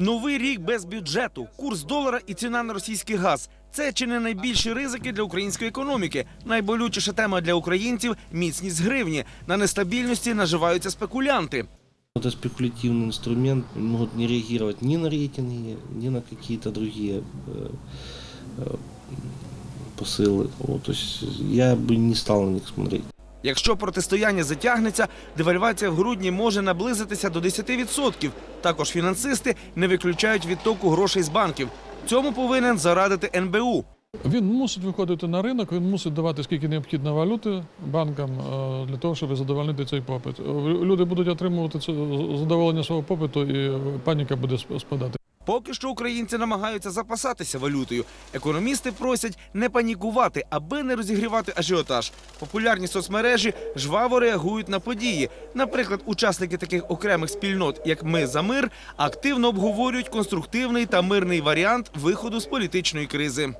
Новий рік без бюджету, курс долара і ціна на російський газ. Це чи не найбільші ризики для української економіки. Найболючіша тема для українців міцність гривні. На нестабільності наживаються спекулянти. Это спекулятивный инструмент, могут не реагировать ни на рейтинги, ни на какие-то другие э, э, посылы. Вот, то есть я бы не стал на них смотреть. Якщо протистояння затягнеться, девальвація в грудні може наблизитися до 10%. Також фінансисти не виключають відтоку грошей з банків. Цьому повинен зарадити НБУ. Він мусить виходити на ринок, він мусить давати скільки необхідно валюти банкам е, для того, щоб задовольнити цей попит. Е, Люди будуть отримувати задоволення свого попиту, і паніка буде сп- спадати. Поки що українці намагаються запасатися валютою. Економісти просять не панікувати, аби не розігрівати ажіотаж. Популярні соцмережі жваво реагують на події. Наприклад, учасники таких окремих спільнот, як Ми за мир, активно обговорюють конструктивний та мирний варіант виходу з політичної кризи.